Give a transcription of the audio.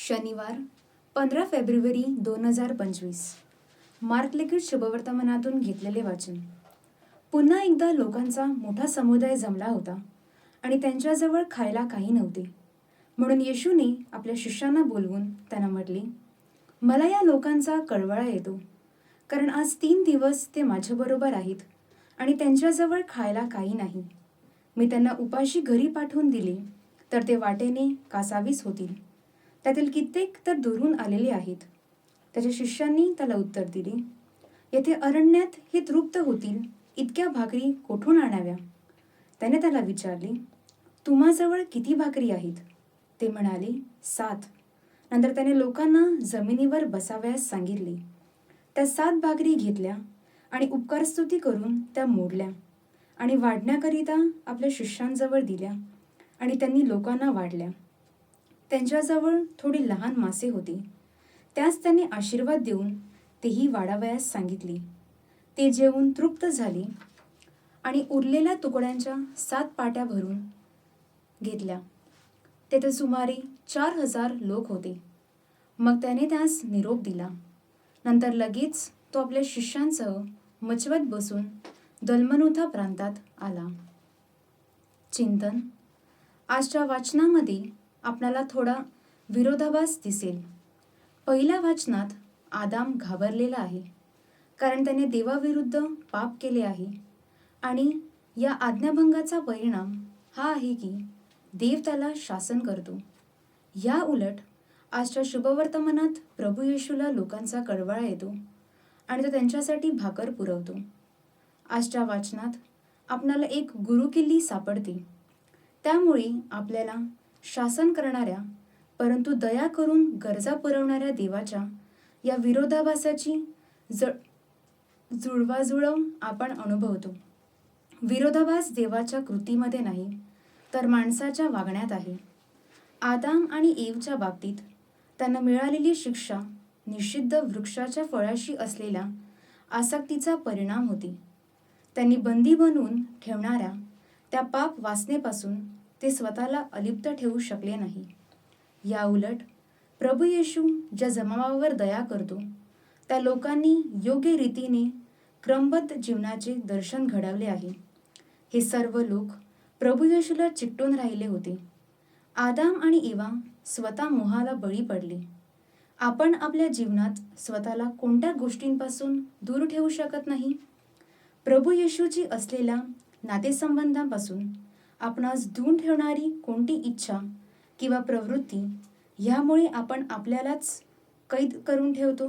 शनिवार पंधरा फेब्रुवारी दोन हजार पंचवीस. मार्कलिखित शुभवर्तमानातून घेतलेले वाचन. पुन्हा एकदा लोकांचा मोठा समुदाय जमला होता आणि त्यांच्याजवळ खायला काही नव्हते. म्हणून येशूने आपल्या शिष्यांना बोलवून त्यांना म्हटले मला या लोकांचा कळवळा येतो कारण आज तीन दिवस ते माझ्याबरोबर आहेत आणि त्यांच्याजवळ खायला काही नाही. मी त्यांना उपाशी घरी पाठवून दिले तर ते वाटेने कासावीस होतील. त्यातील कित्येक तर दुरून आलेले आहेत. त्याच्या शिष्यांनी त्याला उत्तर दिले येथे अरण्यात हे तृप्त होतील इतक्या भाकरी कोठून आणाव्या? त्याने त्याला विचारले तुम्हाजवळ किती भाकरी आहेत? ते म्हणाले सात. नंतर त्याने लोकांना जमिनीवर बसावयास सांगितले. त्या सात भाकरी घेतल्या आणि उपकारस्तुती करून त्या मोडल्या आणि वाढण्याकरिता आपल्या शिष्यांजवळ दिल्या आणि त्यांनी लोकांना वाढल्या. त्यांच्याजवळ थोडी लहान मासे होती. त्यास त्यांनी आशीर्वाद देऊन तेही वाढावयास सांगितली. ते जेवून तृप्त झाली आणि उरलेल्या तुकड्यांच्या सात पाट्या भरून घेतल्या. तेथे सुमारे चार हजार लोक होते. मग त्याने त्यास निरोप दिला. नंतर लगेच तो आपल्या शिष्यांसह मचवत बसून दलमनुथा प्रांतात आला. चिंतन. आजच्या वाचनामध्ये आपणाला थोडा विरोधाभास दिसेल. पहिल्या वाचनात आदाम घाबरलेला आहे कारण त्याने देवाविरुद्ध पाप केले आहे आणि या आज्ञाभंगाचा परिणाम हा आहे की देव त्याला शासन करतो. या उलट आजच्या शुभवर्तमानात प्रभू येशूला लोकांचा कळवळा येतो आणि तो त्यांच्यासाठी भाकर पुरवतो. आजच्या वाचनात आपणाला एक गुरुकिल्ली सापडते. त्यामुळे आपल्याला शासन करणाऱ्या परंतु दया करून गरजा पुरवणाऱ्या देवाच्या या विरोधाभासाची ज जुळवाजुळव आपण अनुभवतो. विरोधाभास देवाच्या कृतीमध्ये नाही तर माणसाच्या वागण्यात आहे. आदाम आणि एवच्या बाबतीत त्यांना मिळालेली शिक्षा निषिद्ध वृक्षाच्या फळाशी असलेल्या आसक्तीचा परिणाम होती. त्यांनी बंदी बनवून ठेवणाऱ्या त्या पाप वासनेपासून ते स्वतःला अलिप्त ठेवू शकले नाही. याउलट प्रभू येशू ज्या जमावावर दया करतो त्या लोकांनी योग्य रीतीने क्रमबद्ध जीवनाचे दर्शन घडवले आहे. हे सर्व लोक प्रभू येशूला चिकटून राहिले होते. आदाम आणि इवा स्वतः मोहाला बळी पडले. आपण आपल्या जीवनात स्वतःला कोणत्या गोष्टींपासून दूर ठेवू शकत नाही? प्रभू येशूची असलेल्या नातेसंबंधांपासून आपणास दूर ठेवणारी कोणती इच्छा किंवा प्रवृत्ती ह्यामुळे आपण आपल्यालाच कैद करून ठेवतो?